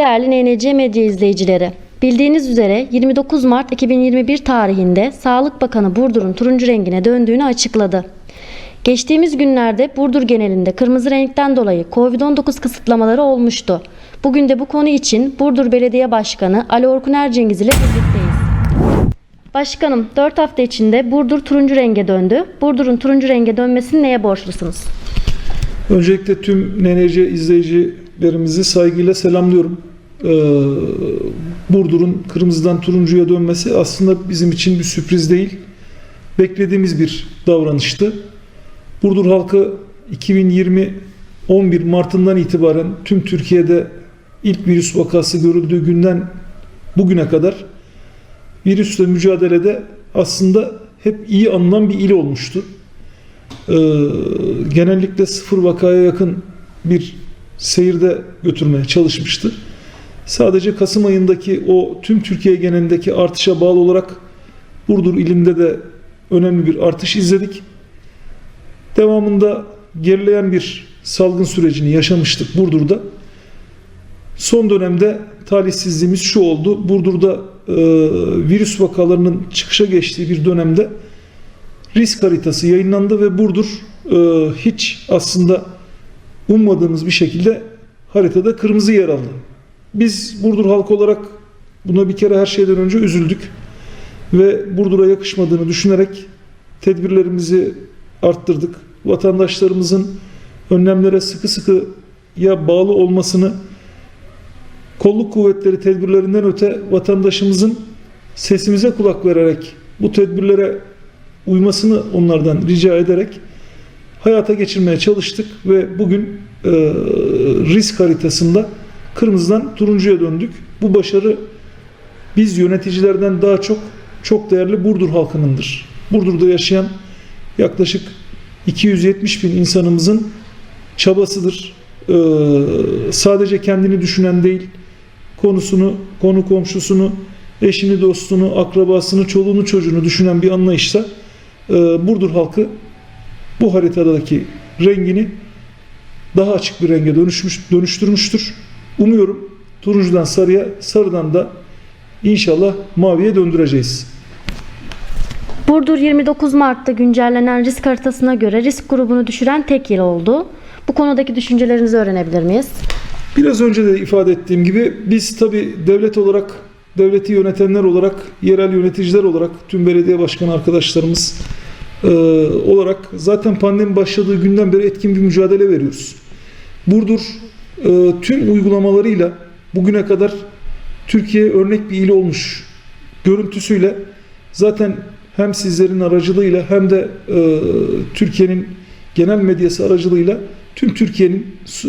Değerli NNC Medya izleyicileri, bildiğiniz üzere 29 Mart 2021 tarihinde Sağlık Bakanı Burdur'un turuncu rengine döndüğünü açıkladı. Geçtiğimiz günlerde Burdur genelinde kırmızı renkten dolayı Covid-19 kısıtlamaları olmuştu. Bugün de bu konu için Burdur Belediye Başkanı Ali Orkun Ercengiz ile birlikteyiz. Başkanım, 4 hafta içinde Burdur turuncu renge döndü. Burdur'un turuncu renge dönmesini neye borçlusunuz? Öncelikle tüm NNC izleyicilerimizi saygıyla selamlıyorum. Ee, Burdur'un kırmızıdan turuncuya dönmesi aslında bizim için bir sürpriz değil. Beklediğimiz bir davranıştı. Burdur halkı 2020 11 Mart'ından itibaren tüm Türkiye'de ilk virüs vakası görüldüğü günden bugüne kadar virüsle mücadelede aslında hep iyi anılan bir il olmuştu. Ee, genellikle sıfır vakaya yakın bir seyirde götürmeye çalışmıştı. Sadece Kasım ayındaki o tüm Türkiye genelindeki artışa bağlı olarak Burdur ilinde de önemli bir artış izledik. Devamında gerileyen bir salgın sürecini yaşamıştık Burdur'da. Son dönemde talihsizliğimiz şu oldu. Burdur'da e, virüs vakalarının çıkışa geçtiği bir dönemde risk haritası yayınlandı ve Burdur e, hiç aslında ummadığımız bir şekilde haritada kırmızı yer aldı. Biz Burdur halkı olarak buna bir kere her şeyden önce üzüldük ve Burdur'a yakışmadığını düşünerek tedbirlerimizi arttırdık. Vatandaşlarımızın önlemlere sıkı sıkı ya bağlı olmasını kolluk kuvvetleri tedbirlerinden öte vatandaşımızın sesimize kulak vererek bu tedbirlere uymasını onlardan rica ederek hayata geçirmeye çalıştık ve bugün e, risk haritasında kırmızıdan turuncuya döndük. Bu başarı biz yöneticilerden daha çok çok değerli Burdur halkınındır. Burdur'da yaşayan yaklaşık 270 bin insanımızın çabasıdır. Ee, sadece kendini düşünen değil, konusunu, konu komşusunu, eşini, dostunu, akrabasını, çoluğunu, çocuğunu düşünen bir anlayışla e, Burdur halkı bu haritadaki rengini daha açık bir renge dönüşmüş, dönüştürmüştür. Umuyorum turuncudan sarıya, sarıdan da inşallah maviye döndüreceğiz. Burdur 29 Mart'ta güncellenen risk haritasına göre risk grubunu düşüren tek il oldu. Bu konudaki düşüncelerinizi öğrenebilir miyiz? Biraz önce de ifade ettiğim gibi biz tabi devlet olarak, devleti yönetenler olarak, yerel yöneticiler olarak, tüm belediye başkanı arkadaşlarımız e, olarak zaten pandemi başladığı günden beri etkin bir mücadele veriyoruz. Burdur e, tüm uygulamalarıyla bugüne kadar Türkiye örnek bir il olmuş görüntüsüyle zaten hem sizlerin aracılığıyla hem de e, Türkiye'nin genel medyası aracılığıyla tüm Türkiye'nin e,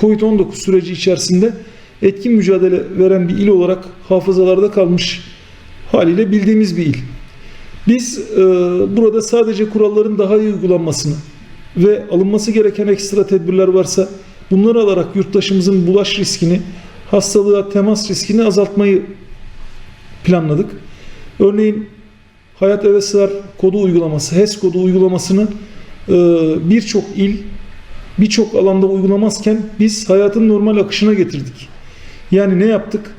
Covid-19 süreci içerisinde etkin mücadele veren bir il olarak hafızalarda kalmış haliyle bildiğimiz bir il. Biz e, burada sadece kuralların daha iyi uygulanmasını ve alınması gereken ekstra tedbirler varsa bunları alarak yurttaşımızın bulaş riskini, hastalığa temas riskini azaltmayı planladık. Örneğin Hayat Eve Sığar kodu uygulaması, HES kodu uygulamasını e, birçok il birçok alanda uygulamazken biz hayatın normal akışına getirdik. Yani ne yaptık?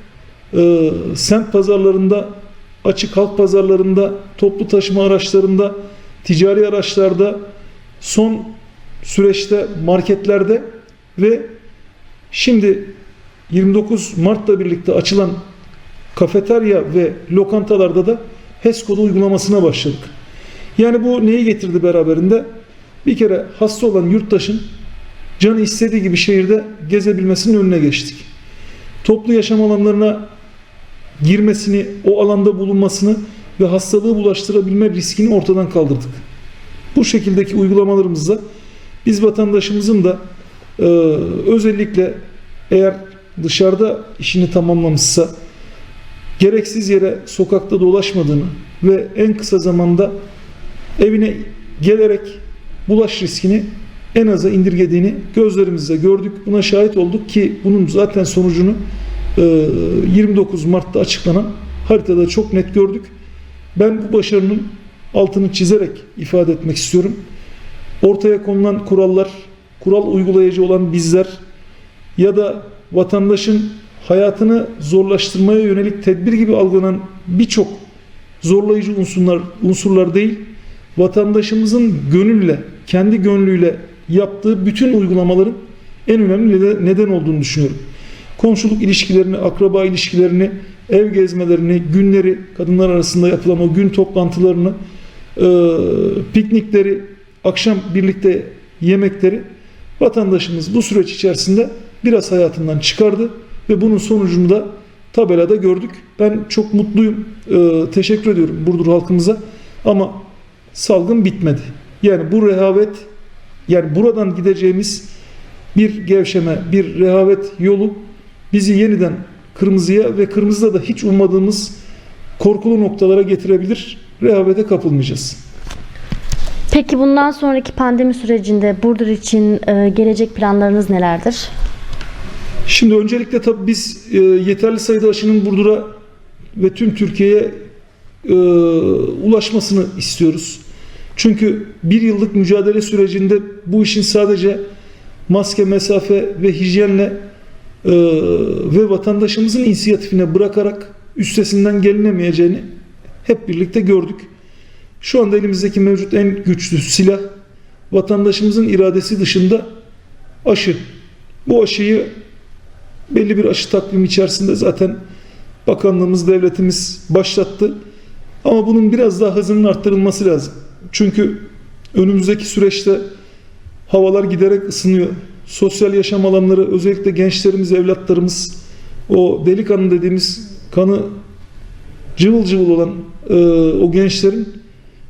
E, semt pazarlarında, açık halk pazarlarında, toplu taşıma araçlarında, ticari araçlarda, son süreçte marketlerde ve şimdi 29 Mart'la birlikte açılan kafeterya ve lokantalarda da HES kodu uygulamasına başladık. Yani bu neyi getirdi beraberinde? Bir kere hasta olan yurttaşın canı istediği gibi şehirde gezebilmesinin önüne geçtik. Toplu yaşam alanlarına girmesini, o alanda bulunmasını ve hastalığı bulaştırabilme riskini ortadan kaldırdık. Bu şekildeki uygulamalarımızla biz vatandaşımızın da e, özellikle eğer dışarıda işini tamamlamışsa gereksiz yere sokakta dolaşmadığını ve en kısa zamanda evine gelerek bulaş riskini en aza indirgediğini gözlerimizle gördük. Buna şahit olduk ki bunun zaten sonucunu e, 29 Mart'ta açıklanan haritada çok net gördük. Ben bu başarının altını çizerek ifade etmek istiyorum. Ortaya konulan kurallar, kural uygulayıcı olan bizler ya da vatandaşın hayatını zorlaştırmaya yönelik tedbir gibi algılanan birçok zorlayıcı unsurlar, unsurlar değil, vatandaşımızın gönülle, kendi gönlüyle yaptığı bütün uygulamaların en önemli neden- olduğunu düşünüyorum. Komşuluk ilişkilerini, akraba ilişkilerini, ev gezmelerini, günleri, kadınlar arasında yapılan o gün toplantılarını, piknikleri, akşam birlikte yemekleri vatandaşımız bu süreç içerisinde biraz hayatından çıkardı ve bunun sonucunu da tabelada gördük. Ben çok mutluyum. E, teşekkür ediyorum Burdur halkımıza. Ama salgın bitmedi. Yani bu rehavet yani buradan gideceğimiz bir gevşeme, bir rehavet yolu bizi yeniden kırmızıya ve kırmızıda da hiç ummadığımız korkulu noktalara getirebilir. Rehavete kapılmayacağız. Peki bundan sonraki pandemi sürecinde Burdur için e, gelecek planlarınız nelerdir? Şimdi öncelikle tabii biz e, yeterli sayıda aşının Burdur'a ve tüm Türkiye'ye e, ulaşmasını istiyoruz. Çünkü bir yıllık mücadele sürecinde bu işin sadece maske, mesafe ve hijyenle ve vatandaşımızın inisiyatifine bırakarak üstesinden gelinemeyeceğini hep birlikte gördük. Şu anda elimizdeki mevcut en güçlü silah vatandaşımızın iradesi dışında aşı. Bu aşıyı belli bir aşı takvimi içerisinde zaten bakanlığımız, devletimiz başlattı. Ama bunun biraz daha hızının arttırılması lazım. Çünkü önümüzdeki süreçte havalar giderek ısınıyor. Sosyal yaşam alanları özellikle gençlerimiz, evlatlarımız o delikanlı dediğimiz kanı cıvıl cıvıl olan e, o gençlerin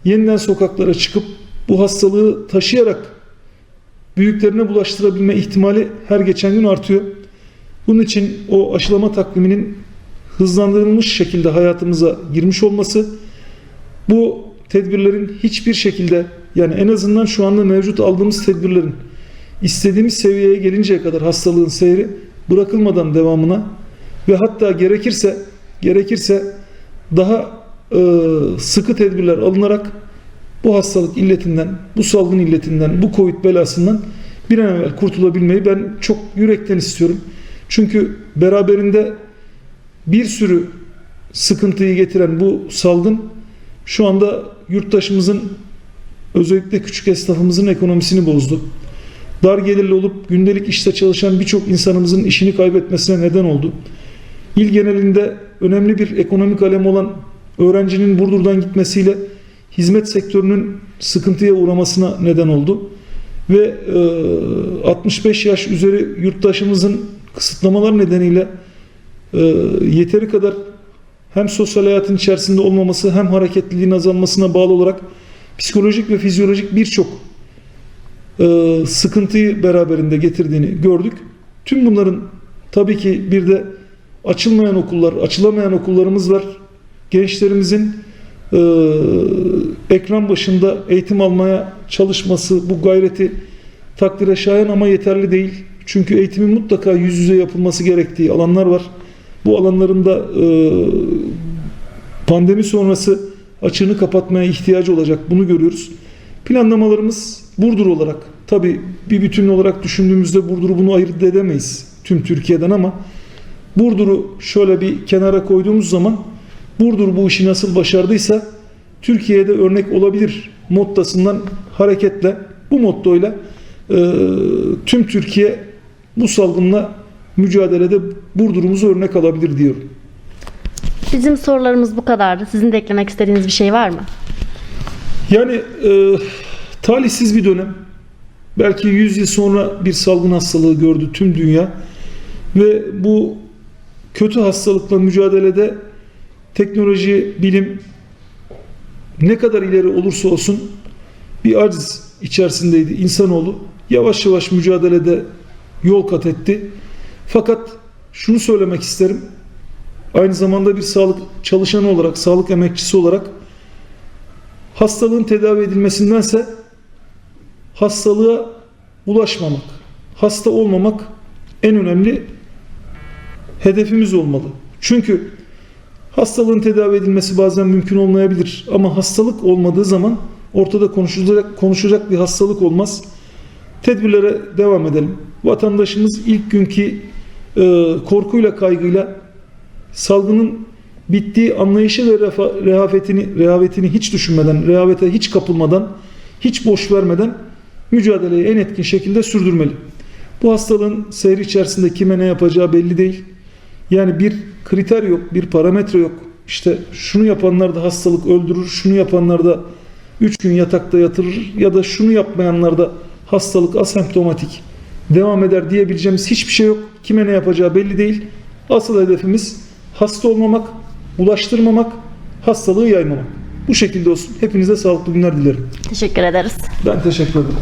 yeniden sokaklara çıkıp bu hastalığı taşıyarak büyüklerine bulaştırabilme ihtimali her geçen gün artıyor. Bunun için o aşılama takviminin hızlandırılmış şekilde hayatımıza girmiş olması bu tedbirlerin hiçbir şekilde yani en azından şu anda mevcut aldığımız tedbirlerin istediğimiz seviyeye gelinceye kadar hastalığın seyri bırakılmadan devamına ve hatta gerekirse gerekirse daha sıkı tedbirler alınarak bu hastalık illetinden, bu salgın illetinden, bu Covid belasından bir an evvel kurtulabilmeyi ben çok yürekten istiyorum. Çünkü beraberinde bir sürü sıkıntıyı getiren bu salgın şu anda yurttaşımızın özellikle küçük esnafımızın ekonomisini bozdu. Dar gelirli olup gündelik işte çalışan birçok insanımızın işini kaybetmesine neden oldu. İl genelinde önemli bir ekonomik alem olan öğrencinin Burdur'dan gitmesiyle hizmet sektörünün sıkıntıya uğramasına neden oldu. Ve e, 65 yaş üzeri yurttaşımızın kısıtlamalar nedeniyle e, yeteri kadar hem sosyal hayatın içerisinde olmaması hem hareketliliğin azalmasına bağlı olarak psikolojik ve fizyolojik birçok e, sıkıntıyı beraberinde getirdiğini gördük. Tüm bunların tabii ki bir de açılmayan okullar, açılamayan okullarımız var. Gençlerimizin e, ekran başında eğitim almaya çalışması, bu gayreti takdire şayan ama yeterli değil. Çünkü eğitimin mutlaka yüz yüze yapılması gerektiği alanlar var. Bu alanların da e, pandemi sonrası açığını kapatmaya ihtiyacı olacak. Bunu görüyoruz. Planlamalarımız Burdur olarak tabi bir bütün olarak düşündüğümüzde Burdur'u bunu ayırt edemeyiz tüm Türkiye'den ama Burdur'u şöyle bir kenara koyduğumuz zaman Burdur bu işi nasıl başardıysa Türkiye'de örnek olabilir mottasından hareketle bu mottoyla e, tüm Türkiye bu salgınla mücadelede Burdur'umuzu örnek alabilir diyorum. Bizim sorularımız bu kadardı. Sizin de eklemek istediğiniz bir şey var mı? Yani e, talihsiz bir dönem. Belki 100 yıl sonra bir salgın hastalığı gördü tüm dünya. Ve bu kötü hastalıkla mücadelede teknoloji, bilim ne kadar ileri olursa olsun bir aciz içerisindeydi insanoğlu. Yavaş yavaş mücadelede yol kat etti. Fakat şunu söylemek isterim. Aynı zamanda bir sağlık çalışanı olarak, sağlık emekçisi olarak hastalığın tedavi edilmesindense hastalığa ulaşmamak, hasta olmamak en önemli hedefimiz olmalı. Çünkü hastalığın tedavi edilmesi bazen mümkün olmayabilir ama hastalık olmadığı zaman ortada konuşulacak konuşacak bir hastalık olmaz. Tedbirlere devam edelim. Vatandaşımız ilk günkü e, korkuyla, kaygıyla salgının bittiği anlayışı ve refa- rehavetini, rehavetini hiç düşünmeden, rehavete hiç kapılmadan, hiç boş vermeden mücadeleyi en etkin şekilde sürdürmeli. Bu hastalığın seyri içerisinde kime ne yapacağı belli değil. Yani bir kriter yok, bir parametre yok. İşte şunu yapanlar da hastalık öldürür, şunu yapanlar da 3 gün yatakta yatırır ya da şunu yapmayanlar da hastalık asemptomatik devam eder diyebileceğimiz hiçbir şey yok. Kime ne yapacağı belli değil. Asıl hedefimiz hasta olmamak, bulaştırmamak, hastalığı yaymamak. Bu şekilde olsun. Hepinize sağlıklı günler dilerim. Teşekkür ederiz. Ben teşekkür ederim.